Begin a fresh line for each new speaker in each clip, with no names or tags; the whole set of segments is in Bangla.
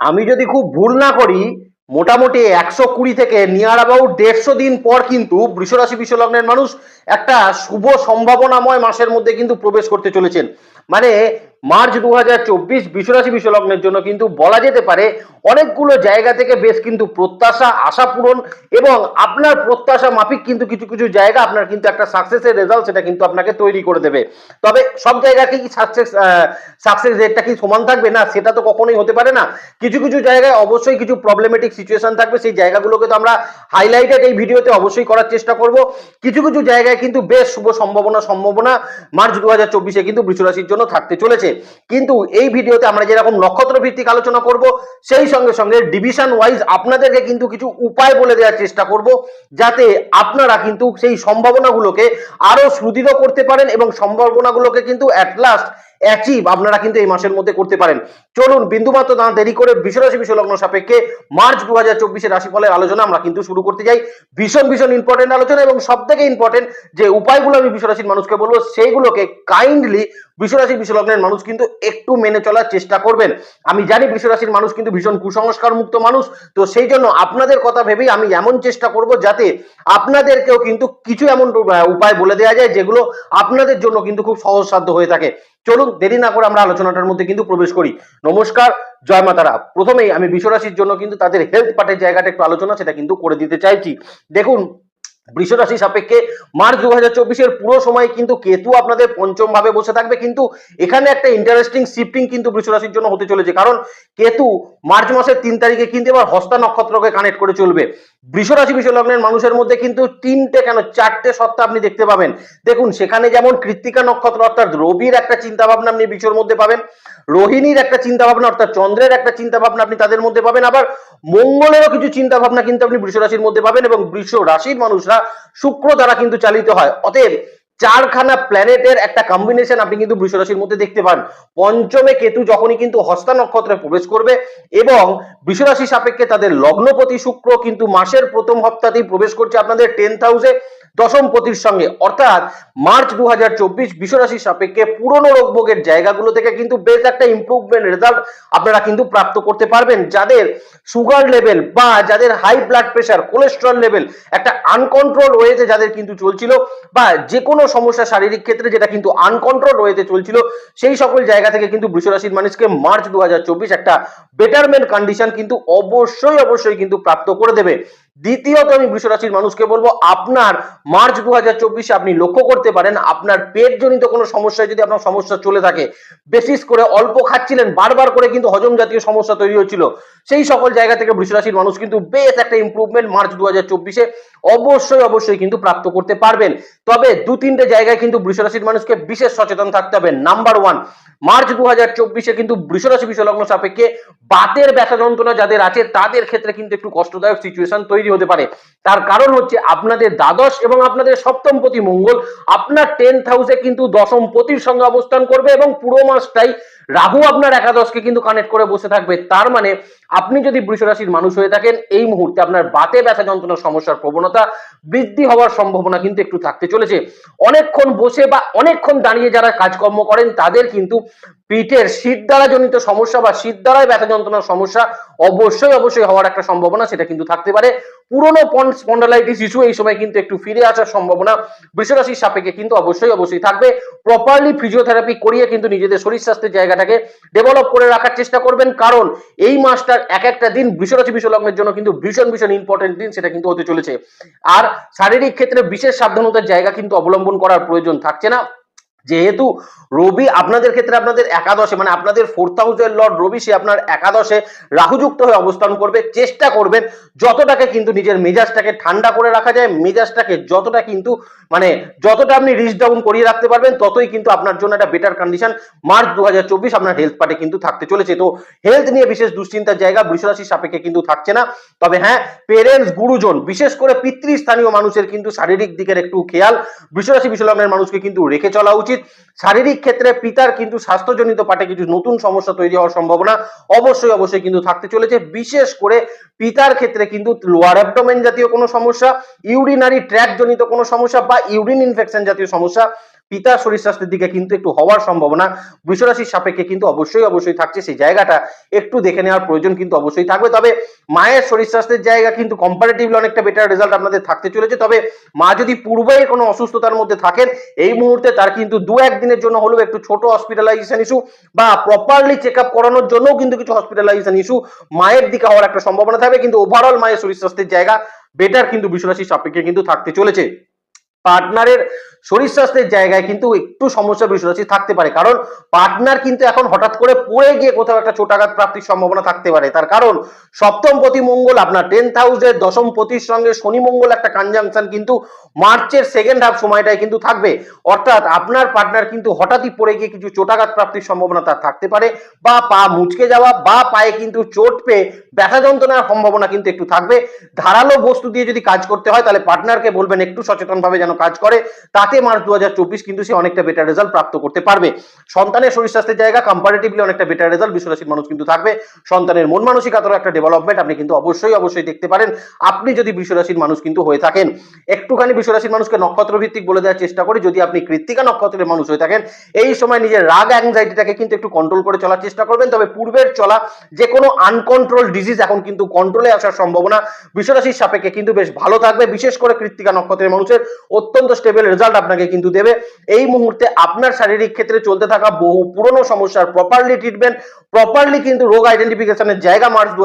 আমি যদি খুব ভুল না করি, মোটামুটি একশো কুড়ি থেকে নিয়ার অ্যাবাউট দেড়শো দিন পর কিন্তু বৃষরাশি বিশ্বলগ্নের মানুষ একটা শুভ সম্ভাবনাময় মাসের মধ্যে কিন্তু প্রবেশ করতে চলেছেন। মানে মার্চ দু হাজার চব্বিশ বিশ্বরাশি বিশ্বলগ্নের জন্য কিন্তু বলা যেতে পারে অনেকগুলো জায়গা থেকে বেশ কিন্তু প্রত্যাশা, আশা পূরণ এবং আপনার প্রত্যাশা মাফিক কিন্তু কিছু কিছু জায়গা আপনার কিন্তু একটা সাকসেসের রেজাল্ট সেটা কিন্তু আপনাকে তৈরি করে দেবে। তবে সব জায়গাকে কি সাকসেস সাকসেস রেটটা কি সমান থাকবে? না, সেটা তো কখনোই হতে পারে না। কিছু কিছু জায়গায় অবশ্যই কিছু প্রবলেমেটিক সিচুয়েশন থাকবে। সেই জায়গাগুলোকে তো আমরা হাইলাইটেড এই ভিডিওতে অবশ্যই করার চেষ্টা করব। কিছু কিছু জায়গায় কিন্তু বেশ শুভ সম্ভাবনা সম্ভাবনা মার্চ দু হাজার চব্বিশে কিন্তু বৃষরাশির জন্য থাকতে চলেছে। কিন্তু এই ভিডিওতে আমরা যেরকম নক্ষত্র ভিত্তিক আলোচনা করব, সেই সঙ্গে সঙ্গে ডিভিশন ওয়াইজ আপনাদেরকে কিন্তু কিছু উপায় বলে দেওয়ার চেষ্টা করব, যাতে আপনারা কিন্তু সেই সম্ভাবনাগুলোকে আরও সুদৃঢ় করতে পারেন এবং সম্ভাবনাগুলোকে কিন্তু অ্যাট লাস্ট অ্যাচিভ আপনারা কিন্তু এই মাসের মধ্যে করতে পারেন। চলুন, বিন্দুমাত্র না দেরি করে বিশ্বরাশি বিশ্বলগ্ন সাপেক্ষে মার্চ দু হাজার চব্বিশের রাশিফলের আলোচনা আমরা কিন্তু শুরু করতে যাই। ভীষণ ভীষণ ইম্পর্টেন্ট আলোচনা এবং সব থেকে ইম্পর্টেন্ট যে উপায়গুলো আমি বিশ্বরাশির মানুষকে বলব, সেইগুলোকে কাইন্ডলি বিশ্বরাশি বিশ্বলগ্নের মানুষ কিন্তু একটু মেনে চলার চেষ্টা করবেন। আমি জানি বিশ্বরাশির মানুষ কিন্তু ভীষণ কুসংস্কার মুক্ত মানুষ, তো সেই জন্য আপনাদের কথা ভেবেই আমি এমন চেষ্টা করব যাতে আপনাদেরকেও কিন্তু কিছু এমন উপায় বলে দেওয়া যায় যেগুলো আপনাদের জন্য কিন্তু খুব সহজসাধ্য হয়ে থাকে। চলুন দেরি না করে আমরা আলোচনাটার মধ্যে কিন্তু প্রবেশ করি। নমস্কার, জয় মাতারা। প্রথমেই আমি বিশ্বরাশির জন্য কিন্তু তাদের হেলথ পার্টের জায়গাটা একটু আলোচনা, সেটা কিন্তু করে দিতে চাইছি। দেখুন, বৃষরাশি সাপেক্ষে মার্চ দু হাজার চব্বিশের পুরো সময় কিন্তু কেতু আপনাদের পঞ্চম ভাবে বসে থাকবে, কিন্তু এখানে একটা ইন্টারেস্টিং শিফটিং কিন্তু বৃষরাশির জন্য হতে চলেছে। কারণ কেতু মার্চ মাসের তিন তারিখে কিন্তু এবার হস্তা নক্ষত্রকে কানেক্ট করে চলবে। বৃষরাশি লগ্নের মানুষের মধ্যে কিন্তু তিনটে কেন চারটে সত্তা আপনি দেখতে পাবেন। দেখুন, সেখানে যেমন কৃত্তিকা নক্ষত্র, অর্থাৎ রবির একটা চিন্তা ভাবনা আপনি বিশ্বর মধ্যে পাবেন, রোহিণীর একটা চিন্তা ভাবনা অর্থাৎ চন্দ্রের একটা চিন্তা ভাবনা আপনি তাদের মধ্যে পাবেন, আবার মঙ্গলেরও কিছু চিন্তা ভাবনা কিন্তু আপনি বৃষরাশির মধ্যে পাবেন এবং বৃষ রাশির মানুষরা শুক্র দ্বারা কিন্তু চালিত হয়। অতএব চারখানা প্ল্যানেটের একটা কম্বিনেশন আপনি কিন্তু বৃষ রাশির মধ্যে দেখতে পান। পঞ্চমে কেতু যখনই কিন্তু হস্তা নক্ষত্রে প্রবেশ করবে এবং বৃষ রাশি সাপেক্ষে তাদের লগ্নপতি শুক্র কিন্তু মাসের প্রথম সপ্তাহতেই প্রবেশ করছে আপনাদের টেন্থ হাউসে দশম পতির সঙ্গে। অর্থাৎ মার্চ দু হাজার চব্বিশ বিশ্বরাশির সাপেক্ষে পুরনো রোগভোগের জায়গাগুলো থেকে কিন্তু বেশ একটা ইমপ্রুভমেন্ট রেজাল্ট আপনারা কিন্তু প্রাপ্ত করতে পারবেন। যাদের সুগার লেভেল বা যাদের high blood pressure cholesterol level একটা আনকন্ট্রোল ওয়েতে যাদের কিন্তু চলছিল বা যে কোনো সমস্যা শারীরিক ক্ষেত্রে যেটা কিন্তু আনকন্ট্রোল ওয়েতে চলছিল, সেই সকল জায়গা থেকে কিন্তু বৃষরাশির মানুষকে মার্চ দু একটা বেটারমেন্ট কন্ডিশন কিন্তু অবশ্যই অবশ্যই কিন্তু প্রাপ্ত করে দেবে। দ্বিতীয়ত আমি বৃষরাশির মানুষকে বলব, আপনার মার্চ দু আপনি লক্ষ্য করতে পারেন, আপনার পেট জনিত কোনো সমস্যায় যদি আপনার সমস্যা চলে থাকে বিশেষ করে অল্প খাচ্ছিলেন, বারবার করে কিন্তু হজম জাতীয় সমস্যা তৈরি হচ্ছিল। সেই সকল জায়গা থেকে বৃষরাশির মানুষ কিন্তু বেশ একটা ইমপ্রুভমেন্ট মার্চ দু হাজার অবশ্যই অবশ্যই কিন্তু প্রাপ্ত করতে পারবেন। তবে দু তিনটে জায়গায় কিন্তু বৃষরাশির মানুষকে বিশেষ সচেতন থাকতে হবে। নাম্বার ওয়ান মার্চ দু হাজার চব্বিশে কিন্তু বৃষরাশি বিশ্বলগ্ন সাপেক্ষে বাতের ব্যথা যন্ত্রণা যাদের আছে, তাদের ক্ষেত্রে কিন্তু একটু কষ্টদায়ক সিচুয়েশন তৈরি হতে পারে। তার কারণ হচ্ছে আপনাদের দ্বাদশ এবং আপনাদের সপ্তম প্রতি মঙ্গল, আপনার টেন্থ হাউসে কিন্তু দশম পতির সঙ্গে অবস্থান করবে এবং পুরো মাসটাই রাহু আপনার একাদশকে কিন্তু কানেক্ট করে বসে থাকবে। তার মানে আপনি যদি বৃষ রাশির মানুষ হয়ে থাকেন, এই মুহূর্তে আপনার বাতে ব্যথা যন্ত্রণার সমস্যার প্রবণতা বৃদ্ধি হওয়ার সম্ভাবনা কিন্তু একটু থাকতে চলেছে। অনেকক্ষণ বসে বা অনেকক্ষণ দাঁড়িয়ে যারা কাজকর্ম করেন, তাদের কিন্তু পিঠের শীত দ্বারা জনিত সমস্যা বা শীত দ্বারাই ব্যথা যন্ত্রণার সমস্যা অবশ্যই অবশ্যই হওয়ার একটা সম্ভাবনা, সেটা কিন্তু থাকতে পারে। পুরনো স্পন্ডালাইটিস ইস্যু এই সময় কিন্তু একটু ফিরে আসার সম্ভাবনা বৃষরাশির সাপেক্ষে কিন্তু অবশ্যই অবশ্যই থাকবে। প্রপারলি ফিজিওথেরাপি করিয়ে কিন্তু নিজেদের শরীর স্বাস্থ্যের জায়গাটাকে ডেভেলপ করে রাখার চেষ্টা করবেন। কারণ এই মাসটার এক একটা দিন বৃষরাশি বিশ্বলগ্নের জন্য কিন্তু ভীষণ ভীষণ ইম্পর্টেন্ট দিন সেটা কিন্তু হতে চলেছে। আর শারীরিক ক্ষেত্রে বিশেষ সাবধানতার জায়গা কিন্তু অবলম্বন করার প্রয়োজন থাকছে না। যেহেতু রবি আপনাদের ক্ষেত্রে আপনাদের একাদশে মানে আপনাদের ফোর্থ হাউসের লর্ড রবি, সে আপনার একাদশে রাহুযুক্ত হয়ে অবস্থান করবে, চেষ্টা করবেন যতটাকে কিন্তু নিজের মেজাজটাকে ঠান্ডা করে রাখা যায়, মেজাজটাকে যতটা কিন্তু মানে যতটা আপনি রিচ ডাউন করিয়ে রাখতে পারবেন, ততই কিন্তু আপনার জন্য একটা বেটার কন্ডিশন মার্চ দু হাজার চব্বিশ আপনার হেলথ পার্টে কিন্তু থাকতে চলেছে। তো হেলথ নিয়ে বিশেষ দুশ্চিন্তার জায়গা বৃষরাশির সাপেক্ষে কিন্তু থাকছে না। তবে হ্যাঁ পেরেন্টস গুরুজন, বিশেষ করে পিতৃস্থানীয় মানুষের কিন্তু শারীরিক দিকের একটু খেয়াল, বৃষরাশি বিশ্বলগ্নের মানুষকে কিন্তু রেখে চলা উচিত। শারীরিক ক্ষেত্রে পিতার কিন্তু স্বাস্থ্যজনিত পাটে কিছু নতুন সমস্যা তৈরি হওয়ার সম্ভাবনা অবশ্যই অবশ্যই কিন্তু থাকতে চলেছে। বিশেষ করে পিতার ক্ষেত্রে কিন্তু লোয়ার অ্যাবডোমেন জাতীয় কোনো সমস্যা ইউরিনারি ট্র্যাক জনিত কোনো সমস্যা বা ইউরিন ইনফেকশন জাতীয় সমস্যা। পিতার শরীর স্বাস্থ্যের দিকে কিন্তু একটু হওয়ার সম্ভাবনা, বৃষরাশির সাপেক্ষে কিন্তু অবশ্যই অবশ্যই থাকছে। সেই জায়গাটা একটু দেখে নেওয়ার প্রয়োজন কিন্তু অবশ্যই থাকবে। তবে মায়ের শরীর স্বাস্থ্যের জায়গা কিন্তু কম্পারেটিভলি অনেকটা বেটার রেজাল্ট আপনাদের থাকতে চলেছে। তবে মা যদি পূর্বেই কোনো অসুস্থতার মধ্যে থাকেন, এই মুহূর্তে তার কিন্তু দু একদিনের জন্য হলেও একটু ছোট হসপিটালাইজেশন ইস্যু বা প্রপারলি চেক আপ করানোর জন্যও কিন্তু কিছু হসপিটালাইজেশন ইস্যু মায়ের দিকে হওয়ার একটা সম্ভাবনা থাকবে। কিন্তু ওভারঅল মায়ের শরীর স্বাস্থ্যের জায়গা বেটার কিন্তু বিশ্বরাশির সাপেক্ষে কিন্তু থাকতে চলেছে। পার্টনারের শরীর স্বাস্থ্যের জায়গায় কিন্তু একটু সমস্যা বৃষরাশি থাকতে পারে। কারণ পার্টনার কিন্তু এখন হঠাৎ করে পড়ে গিয়ে কোথাও একটা ছোটাঘাত প্রাপ্তির সম্ভাবনা থাকতে পারে। তার কারণ সপ্তম পতি মঙ্গল আপনার টেন্থ হাউসের দশম পতির সঙ্গে শনি মঙ্গল একটা কনজাংশন কিন্তু মার্চের সেকেন্ড হাফ সময়টায় কিন্তু থাকবে। অর্থাৎ আপনার পার্টনার কিন্তু হঠাৎই পড়ে গিয়ে কিছু চোটাঘাত প্রাপ্তির সম্ভাবনা তার থাকতে পারে বা পা মুচকে যাওয়া বা পায়ে কিন্তু চোট পেয়ে ব্যথা যন্ত্রণার সম্ভাবনা কিন্তু একটু থাকবে। ধারালো বস্তু দিয়ে যদি কাজ করতে হয় তাহলে পার্টনারকে বলবেন একটু সচেতনভাবে যেন কাজ করে। তাতে মার্চ দু হাজার চব্বিশ কিন্তু সে অনেকটা বেটার রেজাল্ট প্রাপ্ত করতে পারবে। সন্তানের শরীর স্বাস্থ্যের জায়গা কম্পারেটিভলি অনেকটা বেটার রেজাল্ট বিশ্বরাশির মানুষ কিন্তু থাকবে। সন্তানের মন মানসিকতারও একটা ডেভেলপমেন্ট আপনি কিন্তু অবশ্যই অবশ্যই দেখতে পারেন। আপনি যদি বিশ্বরাশির মানুষ কিন্তু হয়ে থাকেন একটুখানি বিশ্বরাশির মানুষকে নক্ষত্র ভিত্তিক বলে দেওয়ার চেষ্টা করি। যদি আপনি কৃত্তিকা নক্ষত্রের মানুষ হয়ে থাকেন, এই সময় নিজের রাগ অ্যাংজাইটিটাকে কিন্তু একটু কন্ট্রোল করে চলার চেষ্টা করবেন। তবে পূর্বের চলা যে কোনো আনকন্ট্রোল ডিজিজ এখন কিন্তু কন্ট্রোলে আসার সম্ভাবনা বিশ্বরাশির সাপেক্ষে কিন্তু বেশ ভালো থাকবে। বিশেষ করে কৃত্তিকা নক্ষত্রের মানুষের অত্যন্ত স্টেবল রেজাল্ট আপনাকে কিন্তু দেবে। এই মুহূর্তে আপনার শারীরিক ক্ষেত্রে চলতে থাকা বহু পুরনো সমস্যার প্রপারলি ট্রিটমেন্ট প্রপারলি কিন্তু রোগ আইডেন্টিফিকেশনের জায়গা মার্চ দু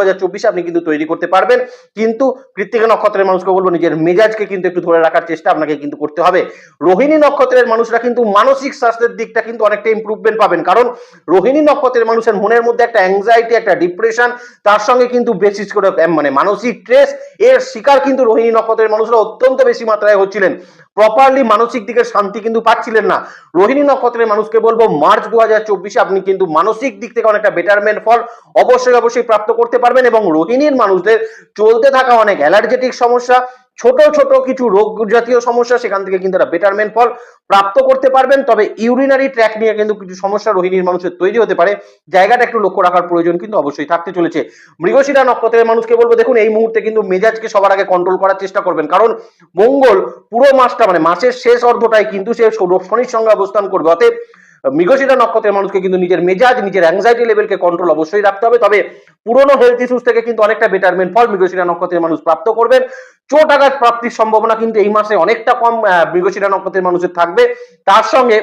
আপনি কিন্তু তৈরি করতে পারবেন। কিন্তু কৃত্তিকা নক্ষত্রের মানুষকে বলব, নিজের মেজাজকে কিন্তু একটু ধরে রাখার চেষ্টা আপনাকে কিন্তু করতে হবে। রোহিণী নক্ষত্রের মানুষরা কিন্তু মানসিক স্বাস্থ্যের দিকটা কিন্তু অনেকটা ইম্প্রুভমেন্ট পাবেন। কারণ রোহিণী নক্ষত্রের মানুষের মনের মধ্যে একটা অ্যাংজাইটি একটা ডিপ্রেশন তার সঙ্গে কিন্তু বেশি করে মানে মানসিক স্ট্রেস এর শিকার কিন্তু রোহিণী নক্ষত্রের মানুষরা অত্যন্ত বেশি মাত্রায় হচ্ছিলেন। প্রপারলি মানসিক দিকে শান্তি কিন্তু পাচ্ছিলেন না। রোহিণী নক্ষত্রের মানুষকে বলব, মার্চ দু চব্বিশে আপনি কিন্তু মানসিক দিক থেকে অনেকটা বেটারমেন্ট ফল অবশ্যই অবশ্যই প্রাপ্ত করতে পারবেন এবং রোহিণীর মানুষদের চলতে থাকা অনেক অ্যালার্জেটিক সমস্যা ছোট ছোট কিছু রোগ জাতীয় সমস্যা, সেখান থেকে কিন্তু একটা বেটারমেন্ট ফল প্রাপ্ত করতে পারবেন। তবে ইউরিনারি ট্র্যাক নিয়ে কিন্তু কিছু সমস্যা রোহিণীর মানুষের তৈরি হতে পারে। জায়গাটা একটু লক্ষ্য রাখার প্রয়োজন কিন্তু অবশ্যই থাকতে চলেছে। মৃগশিরা নক্ষত্রের মানুষকে বলব, দেখুন, এই মুহূর্তে কিন্তু মেজাজকে সবার আগে কন্ট্রোল করার চেষ্টা করবেন। কারণ মঙ্গল পুরো মাসটা মানে মাসের শেষ অর্ধটায় কিন্তু সে শনির সঙ্গে অবস্থান করবে। অতএব মৃগশিরা নক্ষত্রের মানুষকে কিন্তু নিজের মেজাজ, নিজের অ্যাংজাইটি লেভেলকে কন্ট্রোল অবশ্যই রাখতে হবে। তবে পুরনো হেলথ ইস্যুস থেকে কিন্তু অনেকটা বেটারমেন্ট ফল মৃগশিরা নক্ষত্রের মানুষ প্রাপ্ত করবেন। চোট আঘাত প্রাপ্তির সম্ভাবনা কিন্তু এই মাসে অনেকটা কম মৃগশিরা নক্ষত্রের মানুষের থাকবে। তার সঙ্গে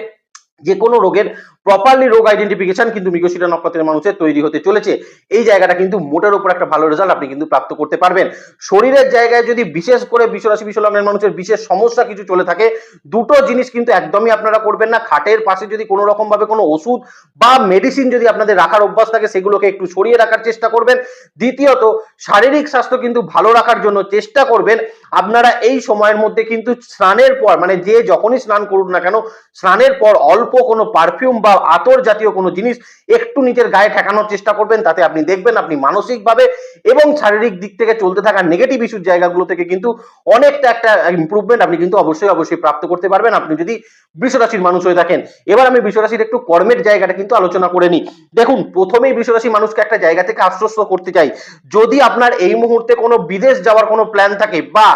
যে কোনো রোগের প্রপারলি রোগ আইডেন্টিফিকেশন কিন্তু মৃগশিরা নক্ষত্রের মানুষের তৈরি হতে চলেছে। এই জায়গাটা কিন্তু মোটের উপর একটা ভালো রেজাল্ট আপনি কিন্তু প্রাপ্ত করতে পারবেন। শরীরের জায়গায় যদি বিশেষ করে বিশ্বরাশি বিশ্বলগ্নের মানুষের বিশেষ সমস্যা কিছু চলে থাকে, দুটো জিনিস কিন্তু একদমই আপনারা করবেন না। খাটের পাশে যদি কোনো রকম ভাবে কোনো ওষুধ বা মেডিসিন যদি আপনাদের রাখার অভ্যাস থাকে, সেগুলোকে একটু সরিয়ে রাখার চেষ্টা করবেন। দ্বিতীয়ত, শারীরিক স্বাস্থ্য কিন্তু ভালো রাখার জন্য চেষ্টা করবেন। আপনারা এই সময়ের মধ্যে কিন্তু স্নানের পর মানে যে যখনই স্নান করুন না কেন, স্নানের পর অল্প কোনো পারফিউম বা আতর জাতীয় কোনো জিনিস একটু নিজের গায়ে ঠেকানোর চেষ্টা করবেন, তাতে আপনি দেখবেন আপনি মানসিকভাবে এবং শারীরিক দিক থেকে চলতে থাকা নেগেটিভ ইস্যুর জায়গাগুলো থেকে কিন্তু অনেকটা একটা ইমপ্রুভমেন্ট আপনি কিন্তু অবশ্যই অবশ্যই প্রাপ্ত করতে পারবেন। আপনি যদি বৃষরাশির মানুষ হয়ে থাকেন, এবার আমি বৃষরাশির একটু কর্মের জায়গাটা কিন্তু আলোচনা করে নিই। দেখুন, প্রথমেই বৃষরাশি মানুষকে একটা জায়গা থেকে আশ্বস্ত করতে চাই। যদি আপনার এই মুহূর্তে কোনো বিদেশ যাওয়ার কোনো প্ল্যান থাকে বা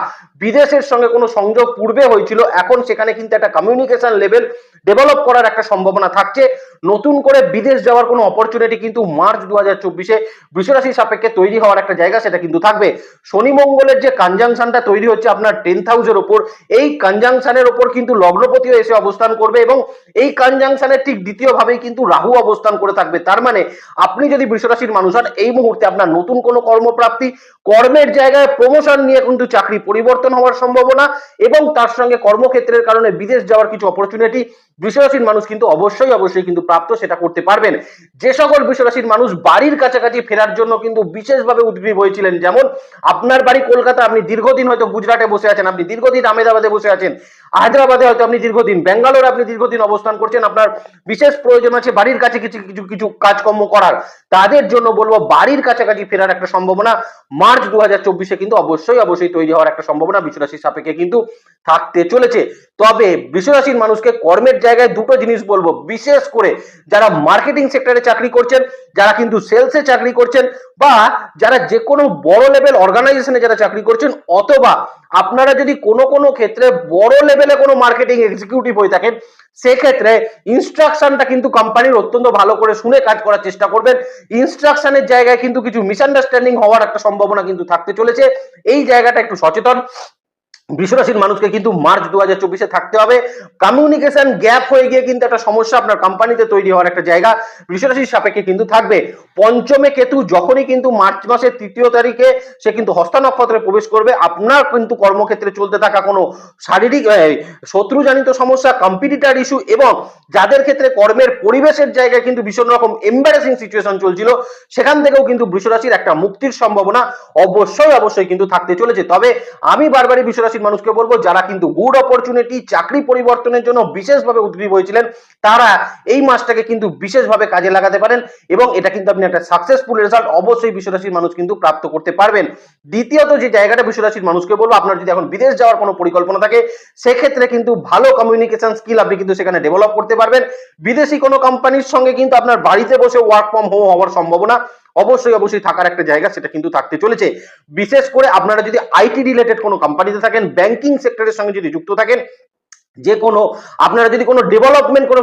বিদেশের সঙ্গে কোনো সংযোগ পূর্বে হয়েছিল, এখন সেখানে কিন্তু একটা কমিউনিকেশন লেভেল ডেভেলপ করার একটা সম্ভাবনা থাকছে। নতুন করে বিদেশ যাওয়ার কোনো অপরচুনিটি কিন্তু মার্চ দু হাজার চব্বিশে বৃষরাশির সাপেক্ষে তৈরি হওয়ার একটা জায়গা সেটা কিন্তু থাকবে। শনি মঙ্গলের যে কনজাংশনটা তৈরি হচ্ছে আপনার টেন্থ হাউসের ওপর, এই কনজাংশনের ওপর কিন্তু লগ্নপতিও এসে অবস্থান করবে এবং এই কনজাংশনের ঠিক দ্বিতীয় ভাবেই কিন্তু রাহু অবস্থান করে থাকবে। তার মানে আপনি যদি বৃষরাশির মানুষ হন, এই মুহূর্তে আপনার নতুন কোনো কর্মপ্রাপ্তি, কর্মের জায়গায় প্রমোশন নিয়ে কিন্তু চাকরি পরিবর্তন হওয়ার সম্ভাবনা এবং তার সঙ্গে কর্মক্ষেত্রের কারণে বিদেশ যাওয়ার কিছু অপরচুনিটি বৃষরাশির মানুষ কিন্তু অবশ্যই অবশ্যই কিন্তু প্রাপ্ত, সেটা করতে পারবেন। যে সকল বৃষরাশির মানুষ বাড়ির কাছাকাছি ফেরার জন্য কিন্তু বিশেষভাবে উদ্গ্রীব হয়েছিলেন। যেমন, আপনার বাড়ি কলকাতা, আপনি দীর্ঘদিন হয়তো গুজরাটে বসে আছেন, আপনি দীর্ঘদিন আহমেদাবাদে বসে আছেন, হায়দ্রাবাদে হয়তো আপনি দীর্ঘদিন, ব্যাঙ্গালোরে আপনি দীর্ঘদিন অবস্থান করছেন, আপনার বিশেষ প্রয়োজন আছে বাড়ির কাছে কিছু কিছু কিছু কাজকর্ম করার। তাদের জন্য বলব, বাড়ির কাছাকাছি ফেরার একটা সম্ভাবনা মার্চ দু হাজার চব্বিশে কিন্তু অবশ্যই অবশ্যই তৈরি হওয়ার একটা সম্ভাবনা বিশ্বরাশির সাপেক্ষে কিন্তু থাকতে চলেছে। তবে বৃষরাশির মানুষকে কর্মের জায়গায় দুটো জিনিস বলব। বিশেষ করে যারা মার্কেটিং সেক্টরে চাকরি করছেন, যারা কিন্তু সেলসে চাকরি করছেন বা যারা যে কোনো বড় লেভেল অর্গানাইজেশনে যারা চাকরি করছেন, অথবা আপনারা যদি কোনো কোনো ক্ষেত্রে বড় লেভেলে কোনো মার্কেটিং এক্সিকিউটিভ হয়ে থাকেন, সেক্ষেত্রে ইনস্ট্রাকশনটা কিন্তু কোম্পানির অত্যন্ত ভালো করে শুনে কাজ করার চেষ্টা করবেন। ইনস্ট্রাকশনের জায়গায় কিন্তু কিছু মিসআন্ডারস্ট্যান্ডিং হওয়ার একটা সম্ভাবনা কিন্তু থাকতে চলেছে। এই জায়গাটা একটু সচেতন। বৃষরাশির মানুষকে কিন্তু মার্চ দু হাজার চব্বিশে থাকতে হবে। কমিউনিকেশন গ্যাপ হয়ে গিয়ে কিন্তু একটা সমস্যা আপনার কোম্পানিতে তৈরি হওয়ার একটা জায়গা বৃষরাশির সাপেক্ষে কিন্তু থাকবে। পঞ্চমে কেতু যখনই কিন্তু মার্চ মাসের তৃতীয় তারিখে সে কিন্তু হস্তা নক্ষত্রে প্রবেশ করবে। আপনার কিন্তু কর্মক্ষেত্রে চলতে থাকা কোনো শারীরিক শত্রুজনিত সমস্যা কম্পিটিটার ইস্যু এবং যাদের ক্ষেত্রে কর্মের পরিবেশের জায়গায় কিন্তু ভীষণ রকম এম্বারেসিং সিচুয়েশন চলছিল, সেখান থেকেও কিন্তু বৃষরাশির একটা মুক্তির সম্ভাবনা অবশ্যই অবশ্যই কিন্তু থাকতে চলেছে। তবে আমি বারবারই বৃষরাশির মানুষকে বলব, যারা কিন্তু গুড অপরচুনিটি চাকরি পরিবর্তনের জন্য বিশেষভাবে উদ্গ্রীব হয়েছিলেন, তারা এই মাসটাকে কিন্তু বিশেষভাবে কাজে লাগাতে পারেন এবং এটা কিন্তু আপনি একটা সাকসেসফুল রেজাল্ট অবশ্যই বিশ্বরাশির মানুষ কিন্তু প্রাপ্ত করতে পারবেন। দ্বিতীয়ত যে জায়গাটা বিশ্বরাশির মানুষকে বলব, আপনার যদি এখন বিদেশ যাওয়ার কোনো পরিকল্পনা থাকে, সেক্ষেত্রে কিন্তু ভালো কমিউনিকেশন স্কিল আপনি কিন্তু সেখানে ডেভেলপ করতে পারবেন। বিদেশি কোনো কোম্পানির সঙ্গে কিন্তু আপনার বাড়িতে বসে ওয়ার্ক ফ্রম হোম হওয়ার সম্ভাবনা অবশ্যই অবশ্যই থাকার একটা জায়গা সেটা কিন্তু থাকতে চলেছে। বিশেষ করে আপনারা যদি আইটি রিলেটেড কোনো কোম্পানিতে থাকেন ব্যাংকিং সেক্টরের সঙ্গে যদি যুক্ত থাকেন যে কোনো, আপনারা যদি কোনো ডেভেলপমেন্ট কোনো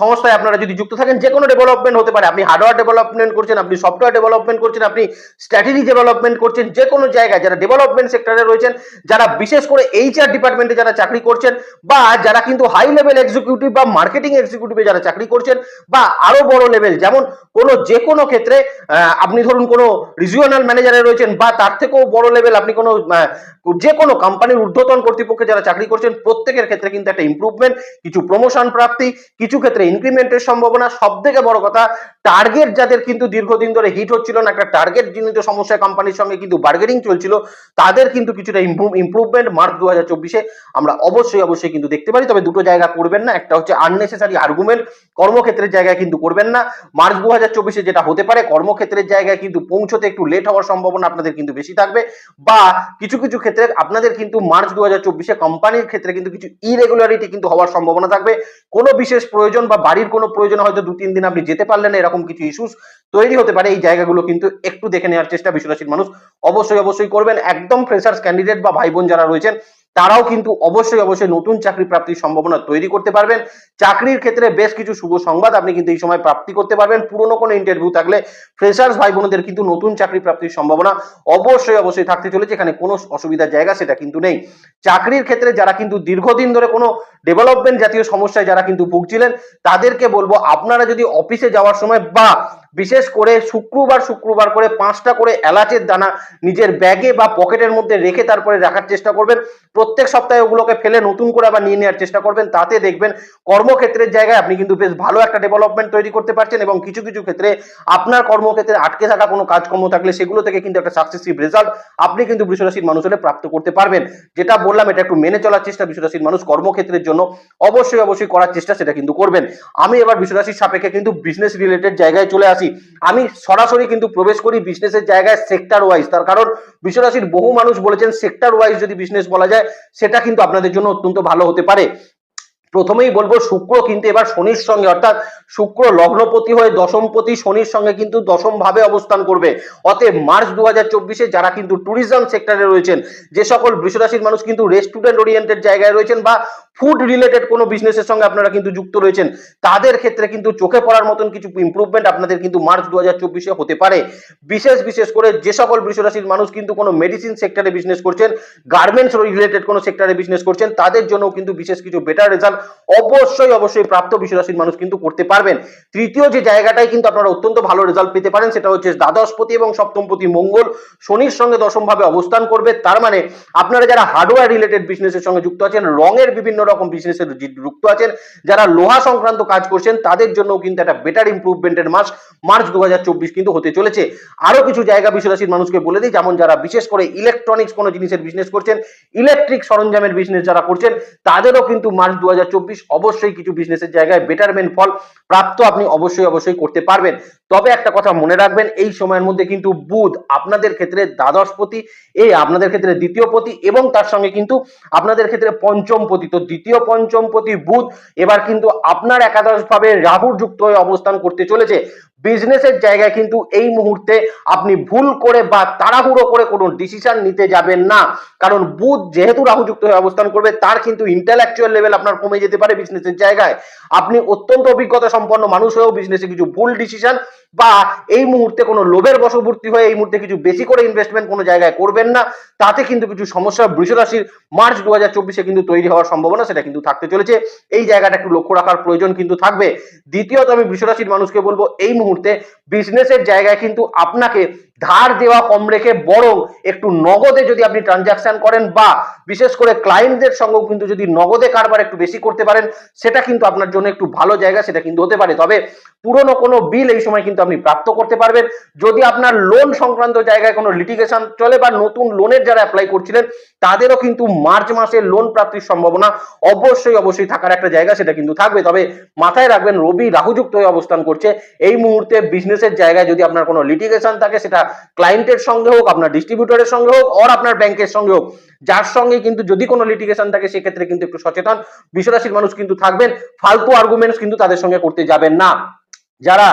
সংস্থায় আপনারা যদি যুক্ত থাকেন, যে কোনো ডেভেলপমেন্ট হতে পারে। আপনি হার্ডওয়্যার ডেভেলপমেন্ট করছেন, আপনি সফটওয়্যার ডেভেলপমেন্ট করছেন, আপনি স্ট্র্যাটেজি ডেভেলপমেন্ট করছেন, যে কোনো জায়গায় যারা ডেভেলপমেন্ট সেক্টরে রয়েছেন, যারা বিশেষ করে এইচআর ডিপার্টমেন্টে যারা চাকরি করছেন, বা যারা কিন্তু হাই লেভেল এক্সিকিউটিভ বা মার্কেটিং এক্সিকিউটিভে যারা চাকরি করছেন, বা আরও বড় লেভেল যেমন কোনো যে কোনো ক্ষেত্রে আপনি ধরুন কোনো রিজিওনাল ম্যানেজারে রয়েছেন, বা তার থেকেও বড় লেভেল আপনি কোনো যে কোনো কোম্পানির ঊর্ধ্বতন কর্তৃপক্ষে যারা চাকরি করছেন, প্রত্যেকের ক্ষেত্রে কিন্তু একটা ইম্প্রুভমেন্ট কিছু প্রমোশন প্রাপ্তি, কিছু ক্ষেত্রে ইনক্রিমেন্টের সম্ভাবনা। সব থেকে বড় কথা টার্গেট যাদের কিন্তু দীর্ঘদিন ধরে হিট হচ্ছিল না, একটা টার্গেট জনিত সমস্যা কোম্পানির সঙ্গে কিন্তু বার্গেনিং চলছিল, তাদের কিন্তু কিছুটা ইম্প্রুভমেন্ট মার্চ দু হাজার চব্বিশে আমরা অবশ্যই অবশ্যই কিন্তু দেখতে পারি। তবে দুটো জায়গা করবেন না, একটা হচ্ছে আননেসেসারি আর্গুমেন্ট কর্মক্ষেত্রের জায়গায় কিন্তু করবেন না। মার্চ দু হাজার চব্বিশে যেটা হতে পারে, কর্মক্ষেত্রের জায়গায় কিন্তু পৌঁছতে একটু লেট হওয়ার সম্ভাবনা আপনাদের কিন্তু বেশি থাকবে বা কিছু কিছু ক্ষেত্রে আপনাদের কিন্তু মার্চ দু হাজার চব্বিশে কোম্পানির ক্ষেত্রে কিন্তু কিছু ইরেগুলারিটি কিন্তু হওয়ার সম্ভাবনা থাকবে। কোনো বিশেষ প্রয়োজন বা বাড়ির কোনো প্রয়োজন হয়তো দু, তিন দিন আপনি যেতে পারলেন এরকম কিছু ইস্যুস তৈরি হতে পারে। এই জায়গাগুলো কিন্তু একটু দেখে নেওয়ার চেষ্টা, বিশ্বরাশির মানুষ অবশ্যই অবশ্যই করবেন। একদম ফ্রেশার্স ক্যান্ডিডেট বা ভাই বোন যারা রয়েছেন তারাও কিন্তু অবশ্যই অবশ্যই নতুন চাকরি প্রাপ্তির সম্ভাবনা তৈরি করতে পারবেন। চাকরির ক্ষেত্রে বেশ কিছু শুভ সংবাদ আপনি কিন্তু এই সময় প্রাপ্তি করতে পারবেন। পুরনো কোনো ইন্টারভিউ থাকলে ফ্রেশার্স ভাই বোনদের কিন্তু নতুন চাকরি প্রাপ্তির সম্ভাবনা অবশ্যই অবশ্যই থাকতে চলেছে। এখানে কোনো অসুবিধার জায়গা সেটা কিন্তু নেই। চাকরির ক্ষেত্রে যারা কিন্তু দীর্ঘদিন ধরে কোনো ডেভেলপমেন্ট জাতীয় সমস্যায় যারা কিন্তু ভুগছিলেন, তাদেরকে বলব আপনারা যদি অফিসে যাওয়ার সময় বা বিশেষ করে শুক্রবার শুক্রবার করে পাঁচটা করে এলাচের দানা নিজের ব্যাগে বা পকেটের মধ্যে রেখে তারপরে রাখার চেষ্টা করবেন। প্রত্যেক সপ্তাহে ওগুলোকে ফেলে নতুন করে আবার নিয়ে নেওয়ার চেষ্টা করবেন। তাতে দেখবেন কর্মক্ষেত্রের জায়গায় আপনি কিন্তু বেশ ভালো একটা ডেভেলপমেন্ট তৈরি করতে পারছেন এবং কিছু কিছু ক্ষেত্রে আপনার কর্মক্ষেত্রে আটকে থাকা কোনো কাজকর্ম থাকলে সেগুলো থেকে কিন্তু একটা সাকসেসিভ রেজাল্ট আপনি কিন্তু বৃষরাশির মানুষ হলে প্রাপ্ত করতে পারবেন। যেটা বললাম, এটা একটু মেনে চলার চেষ্টা বৃষরাশির মানুষ কর্মক্ষেত্রের জন্য অবশ্যই অবশ্যই করার চেষ্টা সেটা কিন্তু করবেন। আমি এবার বৃষরাশির সাপেক্ষে কিন্তু বিজনেস রিলেটেড জায়গায় চলে আসি। আমি সরাসরি কিন্তু প্রবেশ করি বিজনেসের জায়গায় সেক্টর ওয়াইজ তার কারণ বৃষরাশির বহু মানুষ বলেছেন সেক্টর ওয়াইজ যদি বিজনেস বলা যায়, সেটা কিন্তু আপনাদের জন্য অত্যন্ত ভালো হতে পারে। প্রথমেই বলব, শুক্র কিন্তু এবার শনির সঙ্গে, অর্থাৎ শুক্র লগ্নপতি হয়ে দশমপতি শনির সঙ্গে কিন্তু দশম ভাবে অবস্থান করবে। অতএব মার্চ দু হাজার যারা কিন্তু ট্যুরিজম সেক্টরে রয়েছেন, যে সকল বৃষরাশির মানুষ কিন্তু রেস্টুরেন্ট ওরিয়েন্টেড জায়গায় রয়েছেন বা ফুড রিলেটেড কোনো বিজনেসের সঙ্গে আপনারা কিন্তু যুক্ত রয়েছেন, তাদের ক্ষেত্রে কিন্তু চোখে পড়ার মতন কিছু ইমপ্রুভমেন্ট আপনাদের কিন্তু মার্চ দু হাজার চব্বিশে হতে পারে। বিশেষ বিশেষ করে যে সকল বৃষরাশির মানুষ কিন্তু কোনো মেডিসিন সেক্টরে বিজনেস করছেন গার্মেন্টস রিলেটেড কোনো সেক্টরে বিজনেস করছেন, তাদের জন্য কিন্তু বিশেষ কিছু বেটার রেজাল্ট অবশ্যই অবশ্যই প্রাপ্ত বৃষরাশির মানুষ কিন্তু করতে পারবেন। তৃতীয় যে জায়গাটাই কিন্তু আপনারা অত্যন্ত ভালো রেজাল্ট পেতে পারেন, সেটা হচ্ছে দ্বাদশপতি এবং সপ্তমপতি মঙ্গল। শনির সঙ্গে দশমভাবে অবস্থান করবে, তার মানে আপনারা যারা হার্ডওয়্যার রিলেটেড বিজনেসের সঙ্গে যুক্ত আছেন, রঙের বিভিন্ন রকম বিজনেসের যুক্ত আছেন। যারা লোহা সংক্রান্ত কাজ করছেন, তাদের জন্য কিন্তু একটা বেটার ইমপ্রুভমেন্টের মাস মার্চ দু কিন্তু হতে চলেছে। আরও কিছু জায়গা বিশ্বরাশির মানুষকে বলে দিই, যেমন যারা বিশেষ করে ইলেকট্রনিক্স কোনো জিনিসের বিজনেস করছেন ইলেকট্রিক সরঞ্জামের বিজনেস যারা করছেন, তাদেরও কিন্তু মার্চ দু হাজার চব্বিশ অবশ্যই কিছু বিজনেসের জায়গায় বেটারমেন্ট ফল প্রাপ্ত আপনি অবশ্যই অবশ্যই করতে পারবেন। তবে একটা কথা মনে রাখবেন, এই সময়ের মধ্যে কিন্তু বুধ আপনাদের ক্ষেত্রে দ্বাদশ পতি এই আপনাদের ক্ষেত্রে দ্বিতীয় পতি এবং তার সঙ্গে কিন্তু আপনাদের ক্ষেত্রে পঞ্চম পতি। তো দ্বিতীয় পঞ্চম পতি বুধ এবার কিন্তু আপনার একাদশ ভাবে রাহুর যুক্ত হয়ে অবস্থান করতে চলেছে। বিজনেসের জায়গায় কিন্তু এই মুহূর্তে আপনি ভুল করে বা তাড়াহুড়ো করে কোনো ডিসিশন নিতে যাবেন না। কারণ বুধ যেহেতু রাহুযুক্ত হয়ে অবস্থান করবে, তার কিন্তু ইন্টালেকচুয়াল লেভেল আপনার কমে যেতে পারে বিজনেসের জায়গায়। আপনি অত্যন্ত অভিজ্ঞতা সম্পন্ন মানুষ হয়েও বিজনেসে কিছু ভুল ডিসিশন বা এই মুহূর্তে কোনো লোভের বশবর্তী হয়ে এই মুহূর্তে কিছু বেশি করে ইনভেস্টমেন্ট কোনো জায়গায় করবেন না, তাতে কিন্তু কিছু সমস্যা বৃষ রাশির মার্চ দু হাজার চব্বিশে কিন্তু তৈরি হওয়ার সম্ভাবনা সেটা কিন্তু থাকতে চলেছে। এই জায়গাটা একটু লক্ষ্য রাখার প্রয়োজন কিন্তু থাকবে। দ্বিতীয়ত আমি বৃষ রাশির মানুষকে বলব, এই মুহূর্তে বিজনেসের জায়গায় কিন্তু আপনাকে ধার দেওয়া কম রেখে বরং একটু নগদে যদি আপনি ট্রানজাকশন করেন বা বিশেষ করে ক্লায়েন্টদের সঙ্গেও কিন্তু যদি নগদে কারবার একটু বেশি করতে পারেন, সেটা কিন্তু আপনার জন্য একটু ভালো জায়গা, সেটা কিন্তু হতে পারে। তবে পুরনো কোনো বিল এই সময় কিন্তু আপনি প্রাপ্ত করতে পারবেন। যদি আপনার লোন সংক্রান্ত জায়গায় কোনো লিটিগেশন চলে বা নতুন লোনের যারা অ্যাপ্লাই করছিলেন, তাদেরও কিন্তু মার্চ মাসে লোন প্রাপ্তির সম্ভাবনা অবশ্যই অবশ্যই থাকার একটা জায়গা সেটা কিন্তু থাকবে। তবে মাথায় রাখবেন, রবি রাহুযুক্ত হয়ে অবস্থান করছে। এই মুহূর্তে বিজনেসের জায়গায় যদি আপনার কোনো লিটিগেশন থাকে, সেটা ক্লায়েন্টের সঙ্গে হোক, আপনার ডিস্ট্রিবিউটরের সঙ্গে হোক অর আপনার ব্যাংকের সঙ্গে হোক, যার সঙ্গে কিন্তু যদি কোনো লিটিগেশন থাকে, সেক্ষেত্রে কিন্তু একটু সচেতন। বিশ্বরাশির মানুষ কিন্তু থাকবেন, ফালতু আর্গুমেন্টস কিন্তু তাদের সঙ্গে করতে যাবেন না। যারা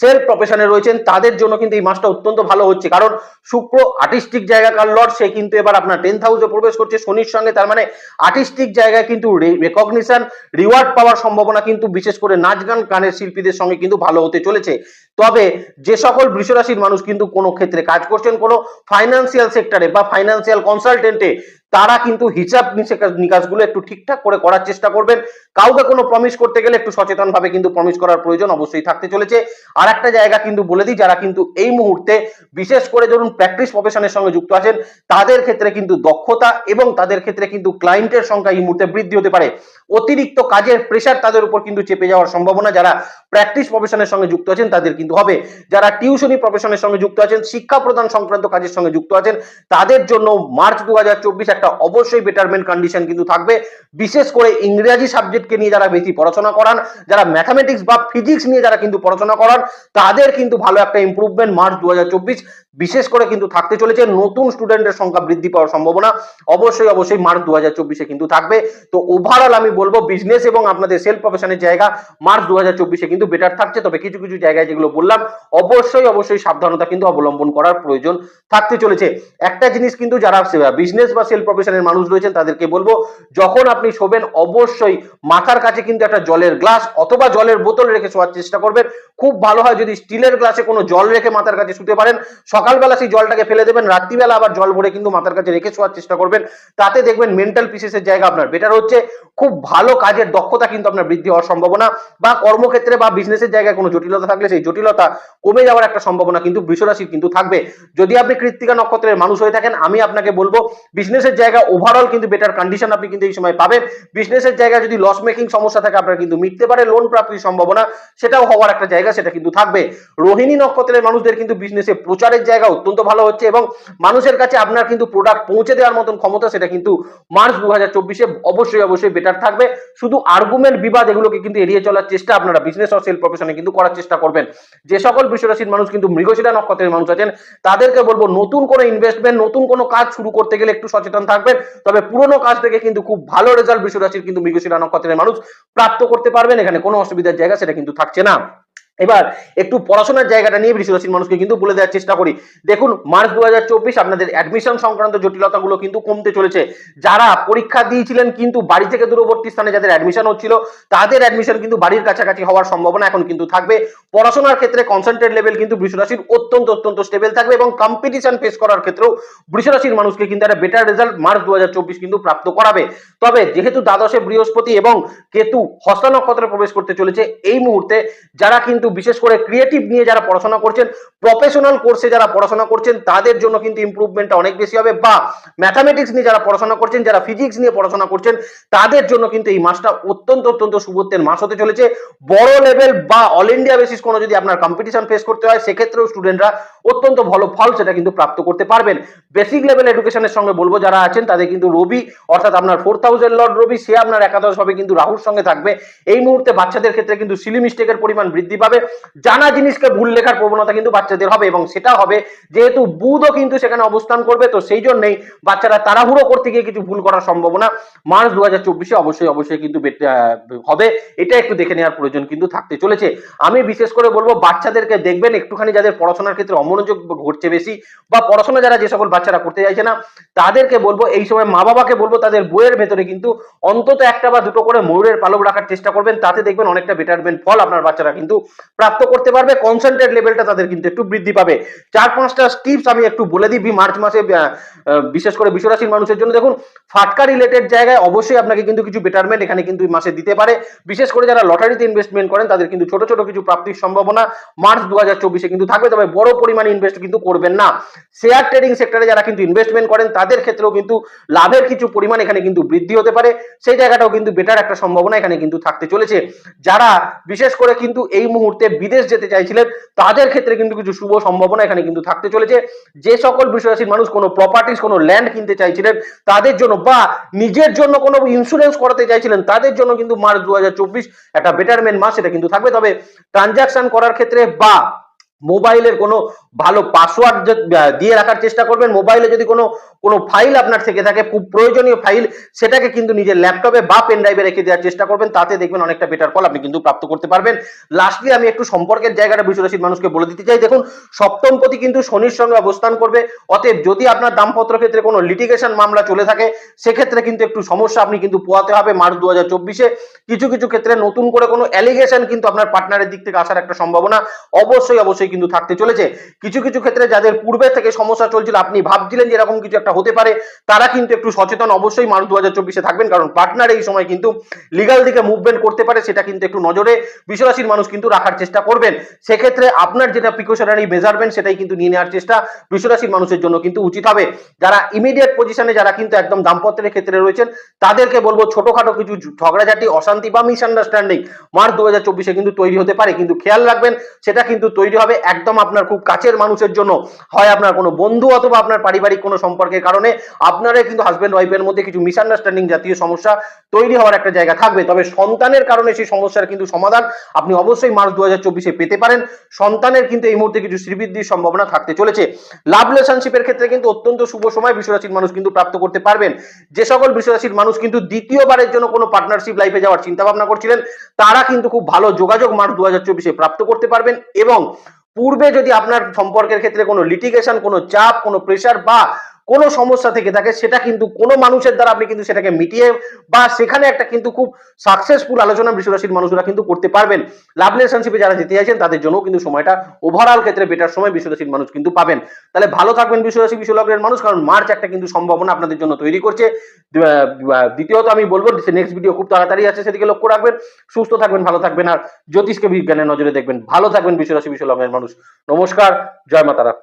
সেলফ প্রফেশনে রয়েছেন, তাদের জন্য কিন্তু এই মাসটা অত্যন্ত ভালো হচ্ছে। কারণ শুক্র আর্টিস্টিক জায়গাকার লর্ড, সে কিন্তু এবার আপনার টেন্থ হাউসে প্রবেশ করছে শনির সঙ্গে। তার মানে আর্টিস্টিক জায়গায় কিন্তু রেকগনিশন রিওয়ার্ড পাওয়ার সম্ভাবনা কিন্তু বিশেষ করে নাচ গান, গানের শিল্পীদের সঙ্গে কিন্তু ভালো হতে চলেছে। তবে যে সকল বৃষরাশির মানুষ কিন্তু কোনো ক্ষেত্রে কাজ করছেন, কোনো ফাইন্যান্সিয়াল সেক্টরে বা ফাইন্যান্সিয়াল কনসালটেন্টে তারা কিন্তু হিসাব নিকাশগুলো একটু ঠিকঠাক করে করার চেষ্টা করবেন। কাউকে কোনো প্রমিস করতে গেলে একটু সচেতন ভাবে কিন্তু প্রমিস করার প্রয়োজন অবশ্যই থাকতে চলেছে। আর একটা জায়গা কিন্তু বলে দিই, যারা কিন্তু এই মুহূর্তে বিশেষ করে ধরুন প্র্যাকটিস প্রফেশনের সঙ্গে যুক্ত আছেন, তাদের ক্ষেত্রে কিন্তু দক্ষতা এবং তাদের ক্ষেত্রে কিন্তু ক্লায়েন্টের সংখ্যা এই মুহূর্তে বৃদ্ধি হতে পারে। অতিরিক্ত কাজের প্রেশার তাদের উপর কিন্তু চেপে যাওয়ার সম্ভাবনা, যারা প্র্যাকটিস প্রফেশনের সঙ্গে যুক্ত আছেন তাদের কিন্তু হবে। যারা টিউশনি প্রফেশনের সঙ্গে যুক্ত আছেন, শিক্ষা প্রদান সংক্রান্ত কাজের সঙ্গে যুক্ত আছেন, তাদের জন্য মার্চ দু হাজার চব্বিশ একটা অবশ্যই বেটারমেন্ট কন্ডিশন কিন্তু থাকবে। বিশেষ করে ইংরেজি সাবজেক্টকে নিয়ে যারা বেশি পড়াশোনা করান, যারা ম্যাথামেটিক্স বা ফিজিক্স নিয়ে যারা কিন্তু পড়াশোনা করান তাদের কিন্তু ভালো একটা ইম্প্রুভমেন্ট মার্চ দু হাজার চব্বিশ বিশেষ করে কিন্তু থাকতে চলেছে, নতুন স্টুডেন্টের সংখ্যা বৃদ্ধি পাওয়ার সম্ভাবনা। অবশ্যই অবশ্যই মার্চ দু হাজার কিন্তু থাকবে। তো ওভারঅল আমি বলব বিজনেস এবং আপনাদের সেলফ প্রফেশনের জায়গা মার্চ দু হাজার কিন্তু বেটার থাকছে। তবে কিছু কিছু জায়গায় যেগুলো বললাম, অবশ্যই অবশ্যই সাবধানতা কিন্তু অবলম্বন করার প্রয়োজন থাকতে চলেছে। একটা জিনিস কিন্তু যারা বিজনেস বা সেলফ প্রফেশনের মানুষ রয়েছেন, তাদেরকে বলব, যখন আপনি শোবেন, অবশ্যই মাথার কাছে কিন্তু একটা জলের গ্লাস অথবা জলের বোতল রেখে শোয়ার চেষ্টা করবেন। খুব ভালো হয় যদি স্টিলের গ্লাসে কোনো জল রেখে মাথার কাছে শুতে পারেন। সকালবেলা সেই জলটাকে ফেলে দেবেন, রাত্রিবেলা আবার জল ভরে কিন্তু মাথার কাছে রেখে শোয়ার চেষ্টা করবেন। তাতে দেখবেন মেন্টাল পিসেসের জায়গা আপনার বেটার হচ্ছে। খুব ভালো কাজের দক্ষতা কিন্তু আপনার বৃদ্ধি হওয়ার সম্ভাবনা বা কর্মক্ষেত্রে বা বিজনেসের জায়গায় কোনো জটিলতা থাকলে সেই জটিলতা কমে যাওয়ার একটা সম্ভাবনা কিন্তু বৃষরাশির কিন্তু থাকবে। যদি আপনি কৃত্তিকা নক্ষত্রের মানুষ হয়ে থাকেন, আমি আপনাকে বলব বিজনেসের জায়গা ওভারঅল কিন্তু বেটার কন্ডিশন আপনি কিন্তু এই সময় পাবেন। বিজনেসের জায়গায় যদি লস মেকিং সমস্যা থাকে, আপনার কিন্তু মিটতে পারে লোন প্রাপ্তির সম্ভাবনা। সেটাও হওয়ার একটা জায়গা সেটা কিন্তু থাকবে। রোহিণী নক্ষত্রের মানুষদের কিন্তু বিজনেসে প্রচারের জায়গা অত্যন্ত ভালো হচ্ছে এবং মানুষের কাছে আপনার কিন্তু প্রোডাক্ট পৌঁছে দেওয়ার মতন ক্ষমতা সেটা কিন্তু মার্চ দু হাজার চব্বিশে অবশ্যই অবশ্যই বেটার থাকবে। শুধু আর্গুমেন্ট বিবাদ এগুলোকে কিন্তু এড়িয়ে চলার চেষ্টা আপনারা বিজনেস আর সেল প্রফেশনে কিন্তু করার চেষ্টা করবেন। যে সকল বিশ্বরাশির মানুষ কিন্তু মৃগশিরা নক্ষত্রের মানুষ আছেন, তাদেরকে বলব নতুন কোনো ইনভেস্টমেন্ট নতুন কোনো কাজ শুরু করতে গেলে একটু সচেতন থাকবেন। তবে পুরনো কাজ থেকে কিন্তু খুব ভালো রেজাল্ট বিশ্বরাশির কিন্তু মৃগশিরা নক্ষত্রের মানুষ প্রাপ্ত করতে পারবেন, এখানে কোনো অসুবিধার জায়গা সেটা কিন্তু থাকছে না। এবার একটু পড়াশোনার জায়গাটা নিয়ে বৃষরাশির মানুষকে কিন্তু বলে দেওয়ার চেষ্টা করি। দেখুন, মার্চ দু আপনাদের অ্যাডমিশন সংক্রান্ত জটিলতাগুলো কিন্তু কমতে চলেছে। যারা পরীক্ষা দিয়েছিলেন কিন্তু বাড়ি থেকে দূরবর্তী স্থানে যাদের অ্যাডমিশন হচ্ছিল, তাদের অ্যাডমিশন কিন্তু বাড়ির কাছাকাছি হওয়ার সম্ভাবনা এখন কিন্তু থাকবে। পড়াশোনার ক্ষেত্রে কনসেন্ট্রেট লেভেল কিন্তু বৃষরাশির অত্যন্ত অত্যন্ত স্টেবল থাকবে এবং কম্পিটিশন ফেস করার ক্ষেত্রেও বৃষরাশির মানুষকে কিন্তু একটা বেটার রেজাল্ট মার্চ দু হাজার চব্বিশ কিন্তু প্রাপ্ত করাবে। তবে যেহেতু দ্বাদশে বৃহস্পতি এবং কেতু হস্ত নক্ষত্রে প্রবেশ করতে চলেছে, এই মুহূর্তে যারা কিন্তু কিন্তু বিশেষ করে ক্রিয়েটিভ নিয়ে যারা পড়াশোনা করছেন প্রফেশনাল কোর্সে যারা পড়াশোনা করছেন, তাদের জন্য কিন্তু ইম্প্রুভমেন্টটা অনেক বেশি হবে। বা ম্যাথামেটিক্স নিয়ে যারা পড়াশোনা করছেন, যারা ফিজিক্স নিয়ে পড়াশোনা করছেন, তাদের জন্য কিন্তু এই মাসটা অত্যন্ত অত্যন্ত সুবর্তের মাস হতে চলেছে। বড় লেভেল বা অল ইন্ডিয়া বেসিস কোনো যদি আপনার কম্পিটিশন ফেস করতে হয়, সেক্ষেত্রেও স্টুডেন্টরা অত্যন্ত ভালো ফল সেটা কিন্তু প্রাপ্ত করতে পারবেন। বেসিক লেভেল এডুকেশনের সঙ্গে বলব, যারা আছেন, তাদের কিন্তু রবি, অর্থাৎ আপনার ফোর থাউজেন্ড লর্ড রবি, সে আপনার একাদশ ভাবে কিন্তু রাহুর সঙ্গে থাকবে। এই মুহূর্তে বাচ্চাদের ক্ষেত্রে কিন্তু সিলি মিস্টেকের পরিমাণ বৃদ্ধি পাবে। হবে। জানা জিনিসকে ভুল লেখার প্রবণতা কিন্তু বাচ্চাদের হবে এবং সেটা হবে যেহেতু বুধও কিন্তু সেখানে অবস্থান করবে, তো সেই জন্যই বাচ্চারা তাড়াহুড়ো করতে গিয়ে কিছু ভুল করার সম্ভাবনা মার্চ দু হাজার চব্বিশে অবশ্যই অবশ্যই কিন্তু হবে। এটা একটু দেখে নেওয়ার প্রয়োজন কিন্তু থাকতে চলেছে। আমি বিশেষ করে বলব, বাচ্চাদেরকে দেখবেন একটুখানি যাদের পড়াশোনার ক্ষেত্রে অমনোযোগ ঘটছে বেশি বা পড়াশোনা যারা যে সকল বাচ্চারা করতে চাইছে না, তাদেরকে বলব, এই সময় মা বাবাকে বলব, তাদের বইয়ের ভেতরে কিন্তু অন্তত একটা বা দুটো করে ময়ূরের পালক রাখার চেষ্টা করবেন। তাতে দেখবেন অনেকটা বেটারমেন্ট ফল আপনার বাচ্চারা কিন্তু প্রাপ্ত করতে পারবে কনসেন্ট্রেট লেভেলটা তাদের কিন্তু একটু বৃদ্ধি পাবে। চার, পাঁচটা টিপস আমি একটু বলে দিই মার্চ মাসে বিশেষ করে বিশ্বরাশির মানুষের জন্য। দেখুন, ফাটকা রিলেটেড জায়গায় অবশ্যই আপনাকে কিন্তু কিছু বেটারমেন্ট এখানে কিন্তু মাসে দিতে পারে। বিশেষ করে যারা লটারিতে ইনভেস্টমেন্ট করেন, তাদের কিন্তু ছোট ছোট কিছু প্রাপ্তির সম্ভাবনা মার্চ দু হাজার চব্বিশে কিন্তু থাকবে। তবে বড় পরিমাণে ইনভেস্ট কিন্তু করবেন না। শেয়ার ট্রেডিং সেক্টরে যারা কিন্তু ইনভেস্টমেন্ট করেন, তাদের ক্ষেত্রেও কিন্তু লাভের কিছু পরিমাণ এখানে কিন্তু বৃদ্ধি হতে পারে। সেই জায়গাটাও কিন্তু বেটার একটা সম্ভাবনা এখানে কিন্তু থাকতে চলেছে। যারা, বিশেষ করে কিন্তু এই মুহূর্তে বিদেশ যেতে চাইছিলেন, তাদের ক্ষেত্রে কিন্তু কিছু শুভ সম্ভাবনা এখানে কিন্তু থাকতে চলেছে। যে সকল বৃষরাশির মানুষ কোনো প্রপার্টিস কোনো ল্যান্ড কিনতে চাইছিলেন, তাদের জন্য বা নিজের জন্য কোনো ইন্স্যুরেন্স করাতে চাইছিলেন, তাদের জন্য কিন্তু মার্চ দু হাজার চব্বিশ একটা বেটারমেন্ট মাস এটা কিন্তু থাকবে। তবে ট্রানজাকশন করার ক্ষেত্রে বা মোবাইলের কোনো ভালো পাসওয়ার্ড দিয়ে রাখার চেষ্টা করবেন, মোবাইলে যদি কোনো কোনো ফাইল আপনার থেকে থাকে, খুব প্রয়োজনীয় ফাইল সেটাকে কিন্তু নিজের ল্যাপটপে বা পেন ড্রাইভে রেখে দেওয়ার চেষ্টা করবেন, তাতে দেখবেন অনেকটা বেটার ফল আপনি কিন্তু প্রাপ্ত করতে পারবেন। লাস্টলি আমি একটু সম্পর্কের জায়গাটা বিশ্বরাশির মানুষকে বলে দিতে চাই। দেখুন সপ্তম পতি কিন্তু শনির সঙ্গে অবস্থান করবে। অতএব যদি আপনার দামপত্র ক্ষেত্রে কোনো লিটিগেশন মামলা চলে থাকে, সেক্ষেত্রে কিন্তু একটু সমস্যা আপনি কিন্তু পোয়াতে হবে মার্চ দু হাজার চব্বিশে। কিছু কিছু ক্ষেত্রে নতুন করে কোনো অ্যালিগেশন কিন্তু আপনার পার্টনারের দিক থেকে আসার একটা সম্ভাবনা অবশ্যই অবশ্যই কিন্তু থাকতে চলেছে। কিছু কিছু ক্ষেত্রে যাদের পূর্বে থেকে সমস্যা চলছিল, আপনি ভাবছিলেন যে এরকম কিছু একটা হতে পারে, তারা কিন্তু একটু সচেতন অবশ্যই মার্চ দু হাজার চব্বিশে থাকবেন, কারণ পার্টনার এই সময় কিন্তু লিগাল দিকে মুভমেন্ট করতে পারে, সেটা কিন্তু একটু নজরে বিশ্বরাশির মানুষ কিন্তু রাখার চেষ্টা করবেন। সেক্ষেত্রে আপনার যেটা প্রিকশনারি মেজারমেন্ট সেটাই কিন্তু নিয়ে নেওয়ার চেষ্টা বিশ্বরাশির মানুষের জন্য কিন্তু উচিত হবে। যারা ইমিডিয়েট পজিশনে যারা কিন্তু একদম দাম্পত্যের ক্ষেত্রে রয়েছেন, তাদেরকে বলব ছোটখাটো কিছু ঝগড়াঝাটি, অশান্তি বা মিসআন্ডারস্ট্যান্ডিং মার্চ দু হাজার চব্বিশে কিন্তু তৈরি হতে পারে, কিন্তু খেয়াল রাখবেন, সেটা কিন্তু তৈরি হবে একদম আপনার খুব কাছের মানুষের জন্য হয় আপনার কোনো বন্ধু অথবা আপনার পারিবারিক কোনো সম্পর্কের কারণে আপনারা কিন্তু হাজব্যান্ড ওয়াইফের মধ্যে কিছু মিসআন্ডারস্ট্যান্ডিং জাতীয় সমস্যা তৈরি হওয়ার একটা জায়গা থাকবে। তবে সন্তানের কারণে সেই সমস্যার কিন্তু সমাধান আপনি অবশ্যই মার্চ দু হাজার পেতে পারেন। সন্তানের কিন্তু এই মুহূর্তে কিছু শ্রীবৃদ্ধির সম্ভাবনা থাকতে চলেছে। লাভ রিলেশনশিপের ক্ষেত্রে কিন্তু অত্যন্ত শুভ সময় বিশ্বরাশির মানুষ কিন্তু প্রাপ্ত করতে পারবেন। যে সকল বিশ্বরাশির মানুষ কিন্তু দ্বিতীয়বারের জন্য কোনো পার্টনারশিপ লাইফে যাওয়ার চিন্তা ভাবনা করছিলেন, তারা কিন্তু খুব ভালো যোগাযোগ মার্চ দু হাজার প্রাপ্ত করতে পারবেন এবং পূর্বে যদি আপনার সম্পর্কের ক্ষেত্রে কোনো লিটিগেশন কোনো চাপ কোনো প্রেশার বা কোনো সমস্যা থেকে থাকে, সেটা কিন্তু কোনো মানুষের দ্বারা আপনি কিন্তু সেটাকে মিটিয়ে বা সেখানে একটা কিন্তু খুব সাকসেসফুল আলোচনা বিশ্বরাশির মানুষরা কিন্তু করতে পারবেন। লাভ রিলেশনশিপে যারা যেতে চাইছেন, তাদের জন্য কিন্তু সময়টা ওভারঅল ক্ষেত্রে বেটার সময় বিশ্বরাশির মানুষ কিন্তু পাবেন। তাহলে ভালো থাকবেন বিশ্বরাশি বিশ্বলগ্নের মানুষ, কারণ মার্চ একটা কিন্তু সম্ভাবনা আপনাদের জন্য তৈরি করছে। দ্বিতীয়ত আমি বলব নেক্সট ভিডিও খুব তাড়াতাড়ি আছে সেদিকে লক্ষ্য রাখবেন। সুস্থ থাকবেন, ভালো থাকবেন, আর জ্যোতিষকে বিজ্ঞানের নজরে দেখবেন। ভালো থাকবেন বিশ্বরাশি বিশ্বলগ্নের মানুষ। নমস্কার, জয় মাতারা।